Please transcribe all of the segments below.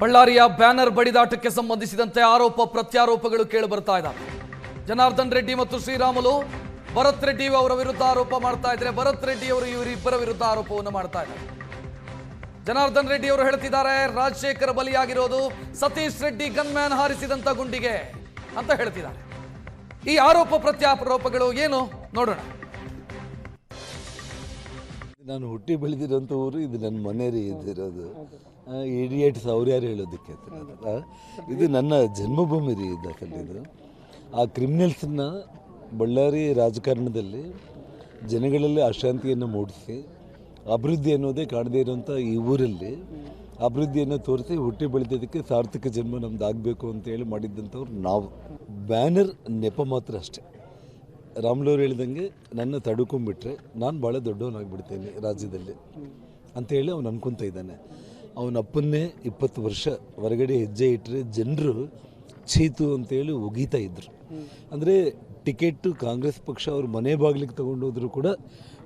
ಬಳ್ಳಾರಿಯ ಬ್ಯಾನರ್ ಬಡಿದಾಟಕ್ಕೆ ಸಂಬಂಧಿಸಿದಂತೆ ಆರೋಪ ಪ್ರತ್ಯಾರೋಪಗಳು ಕೇಳಿ ಬರ್ತಾ ಇದ್ದಾವೆ ಜನಾರ್ದನ್ ರೆಡ್ಡಿ ಮತ್ತು ಶ್ರೀರಾಮುಲು, ಭರತ್ ರೆಡ್ಡಿ ಅವರ ವಿರುದ್ಧ ಆರೋಪ ಮಾಡ್ತಾ ಇದ್ರೆ ಭರತ್ ರೆಡ್ಡಿ ಅವರು ಇವರಿಬ್ಬರ ವಿರುದ್ಧ ಆರೋಪವನ್ನು ಮಾಡ್ತಾ ಇದ್ದಾರೆ. ಜನಾರ್ದನ್ ರೆಡ್ಡಿ ಅವರು ಹೇಳ್ತಿದ್ದಾರೆ, ರಾಜಶೇಖರ್ ಬಲಿಯಾಗಿರೋದು ಸತೀಶ್ ರೆಡ್ಡಿ ಗನ್ಮ್ಯಾನ್ ಹಾರಿಸಿದಂತ ಗುಂಡಿಗೆ ಅಂತ ಹೇಳ್ತಿದ್ದಾರೆ. ಈ ಆರೋಪ ಪ್ರತ್ಯಾರೋಪಗಳು ಏನು? ನೋಡೋಣ. ನಾನು ಹುಟ್ಟಿ ಬೆಳೆದಿರೋಂಥ ಊರು ಇದು ನನ್ನ ಮನೆ ರೀ ಇದಿರೋದು ಇಡಿಯೇಟ್ಸ್ ಅವ್ರು ಹೇಳೋದಕ್ಕೆ ಇದು ನನ್ನ ಜನ್ಮಭೂಮಿ ರೀ ಇದು ಆ ಕ್ರಿಮಿನಲ್ಸನ್ನ ಬಳ್ಳಾರಿ ರಾಜಕಾರಣದಲ್ಲಿ ಜನಗಳಲ್ಲಿ ಅಶಾಂತಿಯನ್ನು ಮೂಡಿಸಿ, ಅಭಿವೃದ್ಧಿ ಅನ್ನೋದೇ ಕಾಣದೇ ಇರೋಂಥ ಈ ಊರಲ್ಲಿ ಅಭಿವೃದ್ಧಿಯನ್ನು ತೋರಿಸಿ ಹುಟ್ಟಿ ಬೆಳೆದಿದ್ದಕ್ಕೆ ಸಾರ್ಥಕ ಜನ್ಮ ನಮ್ದು ಆಗಬೇಕು ಅಂತೇಳಿ ಮಾಡಿದ್ದಂಥವ್ರು ನಾವು. ಬ್ಯಾನರ್ ನೆಪ ಮಾತ್ರ ಅಷ್ಟೇ. ರಾಮ್ಲವ್ರು ಹೇಳಿದಂಗೆ ನನ್ನ ತಡ್ಕೊಂಬಿಟ್ರೆ ನಾನು ಭಾಳ ದೊಡ್ಡವನಾಗ್ಬಿಡ್ತೇನೆ ರಾಜ್ಯದಲ್ಲಿ ಅಂತೇಳಿ ಅವನು ಅನ್ಕೊತ ಇದ್ದಾನೆ. ಅವನ ಅಪ್ಪನ್ನೇ ಇಪ್ಪತ್ತು ವರ್ಷ ಹೊರಗಡೆ ಹೆಜ್ಜೆ ಇಟ್ಟರೆ ಜನರು ಚೀತು ಅಂತೇಳಿ ಒಗೀತಾ ಇದ್ರು. ಅಂದರೆ ಟಿಕೆಟ್ ಕಾಂಗ್ರೆಸ್ ಪಕ್ಷ ಅವ್ರ ಮನೆ ಬಾಗಿಲಿಗೆ ತಗೊಂಡೋದ್ರು ಕೂಡ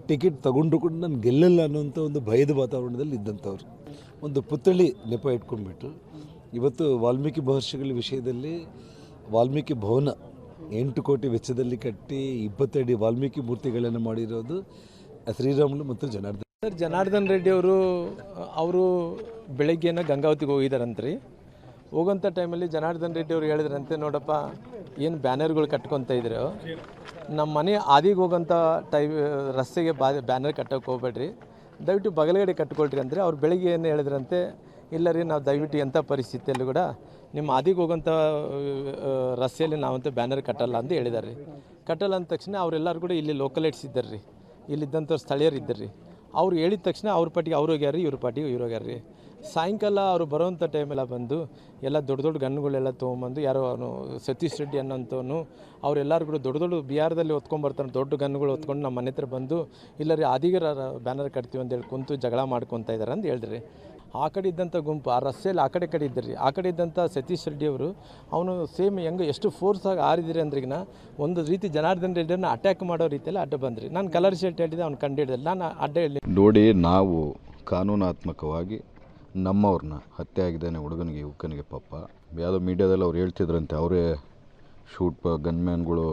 ಟಿಕೆಟ್ ತಗೊಂಡ್ರು ಕೂಡ ನಾನು ಗೆಲ್ಲಲ್ಲ ಅನ್ನೋಂಥ ಒಂದು ಭಯದ ವಾತಾವರಣದಲ್ಲಿ ಇದ್ದಂಥವ್ರು. ಒಂದು ಪುತ್ಥಳಿ ನೆಪ ಇಟ್ಕೊಂಡ್ಬಿಟ್ರು. ಇವತ್ತು ವಾಲ್ಮೀಕಿ ಮಹರ್ಷಿಗಳ ವಿಷಯದಲ್ಲಿ ವಾಲ್ಮೀಕಿ ಭವನ ಎಂಟು ಕೋಟಿ ವೆಚ್ಚದಲ್ಲಿ ಕಟ್ಟಿ ಇಪ್ಪತ್ತಡಿ ವಾಲ್ಮೀಕಿ ಮೂರ್ತಿಗಳನ್ನು ಮಾಡಿರೋದು ಶ್ರೀರಾಮುಲು ಮತ್ತು ಜನಾರ್ದನ್. ಸರ್, ಜನಾರ್ದನ್ ರೆಡ್ಡಿ ಅವರು ಅವರು ಬೆಳಗ್ಗೆನ ಗಂಗಾವತಿಗೆ ಹೋಗಿದಾರಂತ್ರಿ. ಹೋಗೋಂಥ ಟೈಮಲ್ಲಿ ಜನಾರ್ದನ್ ರೆಡ್ಡಿ ಅವರು ಹೇಳಿದ್ರಂತೆ, ನೋಡಪ್ಪ, ಏನು ಬ್ಯಾನರ್ಗಳು ಕಟ್ಕೊತ ಇದ್ರು. ನಮ್ಮ ಮನೆ ಆದಿಗೆ ಹೋಗೋಂಥ ಟೈ ರಸ್ತೆಗೆ ಬಾ, ಬ್ಯಾನರ್ ಕಟ್ಟೋಕೆ ಹೋಗ್ಬೇಡ್ರಿ. ದಯವಿಟ್ಟು ಬಗಲಗಡೆ ಕಟ್ಕೊಳ್ರಿ ಅಂದರೆ ಅವ್ರು ಬೆಳಗ್ಗೆ ಏನು ಹೇಳಿದ್ರಂತೆ ಇಲ್ಲ ರೀ, ನಾವು ದಯವಿಟ್ಟು ಎಂಥ ಪರಿಸ್ಥಿತಿಯಲ್ಲೂ ಕೂಡ ನಿಮ್ಮ ಆದಿಗೆ ಹೋಗೋಂಥ ರಸ್ತೆಯಲ್ಲಿ ನಾವಂತ ಬ್ಯಾನರ್ ಕಟ್ಟಲ್ಲ ಅಂತ ಹೇಳಿದಾರೆ ರೀ. ಕಟ್ಟಲ್ಲ ಅಂದ ತಕ್ಷಣ ಅವರೆಲ್ಲರೂ ಕೂಡ ಇಲ್ಲಿ ಲೋಕಲೈಟ್ಸ್ ಇದ್ದಾರೆ ರೀ. ಇಲ್ಲಿದ್ದಂಥ ಸ್ಥಳೀಯರು ಇದ್ದಾರೆ ರೀ. ಅವ್ರು ಹೇಳಿದ ತಕ್ಷಣ ಅವ್ರ ಪಾಟಿಗೆ ಅವ್ರು ಹೋಗ್ಯಾರ ರೀ, ಇವ್ರ ಪಾಟಿಗೆ ಇವ್ರು ಹೋಗ್ಯಾರ ರೀ. ಸಾಯಂಕಾಲ ಅವರು ಬರೋವಂಥ ಟೈಮೆಲ್ಲ ಬಂದು ಎಲ್ಲ ದೊಡ್ಡ ದೊಡ್ಡ ಗನ್ಗಳೆಲ್ಲ ತೊಗೊಂಬಂದು ಯಾರೋ ಅವನು ಸತೀಶ್ ರೆಡ್ಡಿ ಅನ್ನೋಂಥವನು, ಅವರೆಲ್ಲರೂ ಕೂಡ ದೊಡ್ಡ ದೊಡ್ಡ ಬಿಹಾರದಲ್ಲಿ ಹೊತ್ಕೊಂಡ್ಬರ್ತಾನೆ ದೊಡ್ಡ ಗನ್ಗಳು ಹೊತ್ಕೊಂಡು ನಮ್ಮ ಮನೆ ಹತ್ರ ಬಂದು, ಇಲ್ಲ ರೀ ಆದಿಗರ ಬ್ಯಾನರ್ ಕಟ್ತೀವಿ ಅಂತ ಹೇಳಿ ಕುಂತು ಜಗಳ ಮಾಡ್ಕೊತಾ ಇದ್ದಾರೆ ಅಂತ ಹೇಳಿದ್ರಿ. ಆ ಕಡೆ ಇದ್ದಂಥ ಗುಂಪು ಆ ರಸ್ತೆಯಲ್ಲಿ ಆ ಕಡೆ ಕಡೆ ಇದ್ದರು ರೀ ಆ ಕಡೆ ಇದ್ದಂಥ ಸತೀಶ್ ರೆಡ್ಡಿ ಅವರು ಅವನು ಸೇಮ್ ಹೆಂಗೆ ಎಷ್ಟು ಫೋರ್ಸಾಗಿ ಆರಿದಿರಿ ಅಂದ್ರಿಗಿನ ಒಂದು ರೀತಿ ಜನಾರ್ದನ್ ರೆಡ್ಡಿಯನ್ನು ಅಟ್ಯಾಕ್ ಮಾಡೋ ರೀತಿಯಲ್ಲಿ ಅಡ್ಡ ಬಂದ್ರಿ. ನಾನು ಕಲರ್ ಶರ್ಟ್ ಹೇಳಿದೆ ಅವ್ನು ಕಂಡು ಹಿಡಿದಿಲ್ಲ. ನಾನು ಅಡ್ಡ ಹೇಳಿ ನೋಡಿ ನಾವು ಕಾನೂನಾತ್ಮಕವಾಗಿ ನಮ್ಮವ್ರನ್ನ ಹತ್ಯೆ ಆಗಿದ್ದಾನೆ ಹುಡುಗನಿಗೆ ಯುವಕನಿಗೆ ಪಾಪ. ಯಾವುದೋ ಮೀಡಿಯಾದಲ್ಲಿ ಅವ್ರು ಹೇಳ್ತಿದ್ರಂತೆ ಅವರೇ ಶೂಟ್ ಗನ್ಮ್ಯಾನ್ಗಳು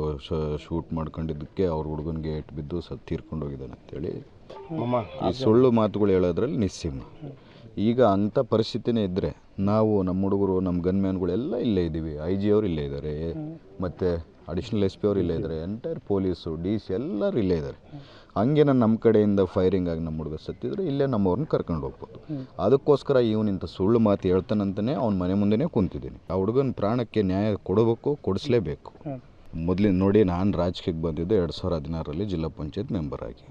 ಶೂಟ್ ಮಾಡ್ಕೊಂಡಿದ್ದಕ್ಕೆ ಅವ್ರ ಹುಡುಗನಿಗೆ ಇಟ್ಟು ಬಿದ್ದು ಸತ್ತು ತೀರ್ಕೊಂಡು ಹೋಗಿದ್ದಾನೆ ಅಂತೇಳಿ. ಈ ಸುಳ್ಳು ಮಾತುಗಳು ಹೇಳೋದ್ರಲ್ಲಿ ನಿಸ್ಸೀಮ ಈಗ ಅಂಥ ಪರಿಸ್ಥಿತಿನೇ ಇದ್ದರೆ ನಾವು ನಮ್ಮ ಹುಡುಗರು, ನಮ್ಮ ಗನ್ಮ್ಯಾನ್ಗಳೆಲ್ಲ ಇಲ್ಲೇ ಇದ್ದೀವಿ. ಐ ಜಿ ಅವ್ರು ಇಲ್ಲೇ ಇದ್ದಾರೆ. ಮತ್ತು ಅಡಿಷ್ನಲ್ ಎಸ್ ಪಿ ಅವ್ರು ಇಲ್ಲೇ ಇದ್ದಾರೆ. ಎಂಟೈರ್ ಪೊಲೀಸು ಡಿ ಸಿ ಎಲ್ಲರೂ ಇಲ್ಲೇ ಇದ್ದಾರೆ. ಹಂಗೆ ನಮ್ಮ ಕಡೆಯಿಂದ ಫೈರಿಂಗ್ ಆಗಿ ನಮ್ಮ ಹುಡುಗ ಸತ್ತಿದ್ರೆ ಇಲ್ಲೇ ನಮ್ಮವ್ರನ್ನ ಕರ್ಕೊಂಡು ಹೋಗ್ಬೋದು. ಅದಕ್ಕೋಸ್ಕರ ಇವನಿಂತ ಸುಳ್ಳು ಮಾತು ಹೇಳ್ತಾನಂತಲೇ ಅವ್ನ ಮನೆ ಮುಂದೆನೇ ಕುಂತಿದ್ದೀನಿ. ಆ ಹುಡುಗನ ಪ್ರಾಣಕ್ಕೆ ನ್ಯಾಯ ಕೊಡಬೇಕು, ಕೊಡಿಸ್ಲೇಬೇಕು. ಮೊದಲಿನ ನೋಡಿ ನಾನು ರಾಜಕೀಯಕ್ಕೆ ಬಂದಿದ್ದು ಎರಡು ಸಾವಿರ ಹದಿನಾರರಲ್ಲಿ ಜಿಲ್ಲಾ ಪಂಚಾಯತ್ ಮೆಂಬರ್ ಆಗಿ.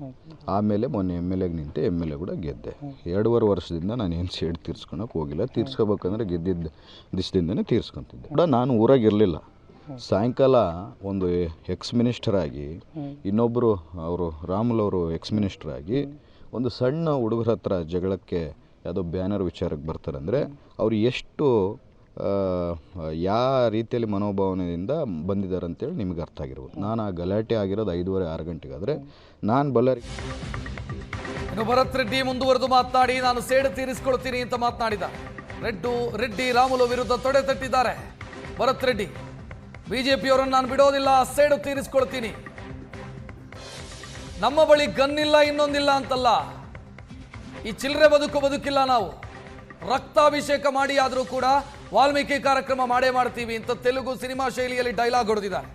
ಆಮೇಲೆ ಮೊನ್ನೆ ಎಂ ಎಲ್ ಎಗೆ ನಿಂತೆ ಎಂ ಎಲ್ ಎ ಕೂಡ ಗೆದ್ದೆ. ಎರಡೂವರೆ ವರ್ಷದಿಂದ ನಾನು ಏನು ಸೇಡ್ ತೀರ್ಸ್ಕೊಳಕ್ಕೆ ಹೋಗಿಲ್ಲ. ತೀರ್ಸ್ಕೋಬೇಕಂದ್ರೆ ಗೆದ್ದಿದ್ದ ದಿವಸದಿಂದನೇ ತೀರ್ಸ್ಕೊತಿದ್ದೆ. ಕೂಡ ನಾನು ಊರಾಗಿರಲಿಲ್ಲ. ಸಾಯಂಕಾಲ ಒಂದು ಎಕ್ಸ್ ಮಿನಿಸ್ಟರ್ ಆಗಿ ಇನ್ನೊಬ್ಬರು ಅವರು ರಾಮುಲ್ ಅವರು ಎಕ್ಸ್ ಮಿನಿಸ್ಟರ್ ಆಗಿ, ಒಂದು ಸಣ್ಣ ಹುಡುಗರ ಹತ್ರ ಜಗಳಕ್ಕೆ ಯಾವುದೋ ಬ್ಯಾನರ್ ವಿಚಾರಕ್ಕೆ ಬರ್ತಾರೆ ಅಂದರೆ ಅವ್ರು ಎಷ್ಟು ಯಾವ ರೀತಿಯಲ್ಲಿ ಮನೋಭಾವನೆಯಿಂದ ಬಂದಿದ್ದಾರೆ ಅಂತೇಳಿ ನಿಮಗೆ ಅರ್ಥ ಆಗಿರ್ಬೋದು. ನಾನು ಆ ಗಲಾಟೆ ಆಗಿರೋದು ಐದೂವರೆ, ಆರು ಗಂಟೆಗಾದರೆ ನಾನು ಬಳ್ಳಾರಿ ಇನ್ನು ಭರತ್ ರೆಡ್ಡಿ ಮುಂದುವರೆದು ಮಾತನಾಡಿ, ನಾನು ಸೇಡು ತೀರಿಸಿಕೊಳ್ತೀನಿ ಅಂತ ಮಾತನಾಡಿದ. ರೆಡ್ಡು, ರೆಡ್ಡಿ, ರಾಮುಲು ವಿರುದ್ಧ ತೊಡೆ ತಟ್ಟಿದ್ದಾರೆ. ಭರತ್ ರೆಡ್ಡಿ, ಬಿಜೆಪಿಯವರನ್ನು ನಾನು ಬಿಡೋದಿಲ್ಲ, ಸೇಡು ತೀರಿಸ್ಕೊಳ್ತೀನಿ. ನಮ್ಮ ಬಳಿ ಗನ್ನಿಲ್ಲ, ಇನ್ನೊಂದಿಲ್ಲ ಅಂತಲ್ಲ. ಈ ಚಿಲ್ಲರೆ ಬದುಕು ಬದುಕಿಲ್ಲ ನಾವು. ರಕ್ತಾಭಿಷೇಕ ಮಾಡಿ ಆದರೂ ಕೂಡ ವಾಲ್ಮೀಕಿ ಕಾರ್ಯಕ್ರಮ ಮಾಡೇ ಮಾಡ್ತೀವಿ ಅಂತ ತೆಲುಗು ಸಿನಿಮಾ ಶೈಲಿಯಲ್ಲಿ ಡೈಲಾಗ್ ಹೊಡೆದಿದ್ದಾರೆ.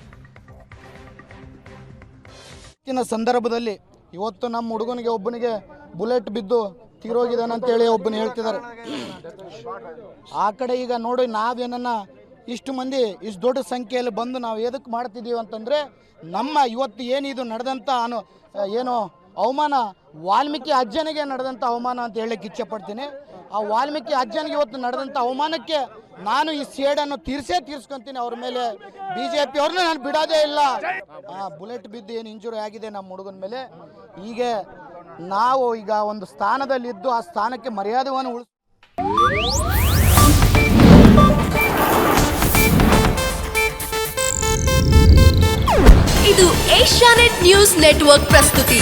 ಇವತ್ತಿನ ಸಂದರ್ಭದಲ್ಲಿ ಇವತ್ತು ನಮ್ಮ ಹುಡುಗನಿಗೆ ಒಬ್ಬನಿಗೆ ಬುಲೆಟ್ ಬಿದ್ದು ತೀರೋಗಿದ್ದಾನಂತೇಳಿ ಒಬ್ಬನು ಹೇಳ್ತಿದ್ದಾರೆ. ಆ ಕಡೆ ಈಗ ನೋಡಿ ನಾವೇನನ್ನ ಇಷ್ಟು ಮಂದಿ ಇಷ್ಟು ದೊಡ್ಡ ಸಂಖ್ಯೆಯಲ್ಲಿ ಬಂದು ನಾವು ಎದಕ್ಕೆ ಮಾಡ್ತಿದ್ದೀವಿ ಅಂತಂದರೆ ನಮ್ಮ ಇವತ್ತು ಏನಿದು ನಡೆದಂಥ ಅನು ಏನು ಅವಮಾನ ವಾಲ್ಮೀಕಿ ಅಜ್ಜನಿಗೆ ನಡೆದಂಥ ಅವಮಾನ ಅಂತ ಹೇಳಕ್ಕೆ ಇಚ್ಛೆಪಡ್ತೀನಿ ಆ ವಾಲ್ಮೀಕಿ ಅಜ್ಜನಿಗೆ ಇವತ್ತು ನಡೆದಂಥ ಅವಮಾನಕ್ಕೆ ನಾನು ಈ ಸೇಡನ್ನು ತೀರ್ಸೇ ತೀರ್ಸ್ಕೊಂತೀನಿ ಅವ್ರ ಮೇಲೆ. ಬಿ ಜೆ ಪಿ ಅವ್ರನ್ನ ನಾನು ಬಿಡೋದೇ ಇಲ್ಲ. ಬುಲೆಟ್ ಬಿದ್ದು ಏನು ಇಂಜುರಿ ಆಗಿದೆ ನಮ್ಮ ಹುಡುಗನ ಮೇಲೆ. ಹೀಗೆ ನಾವು ಈಗ ಒಂದು ಸ್ಥಾನದಲ್ಲಿದ್ದು ಆ ಸ್ಥಾನಕ್ಕೆ ಮರ್ಯಾದೆಯನ್ನು ಉಳಿಸ ಇದು ಏಷ್ಯಾನೆಟ್ ನ್ಯೂಸ್ ನೆಟ್ವರ್ಕ್ ಪ್ರಸ್ತುತಿ.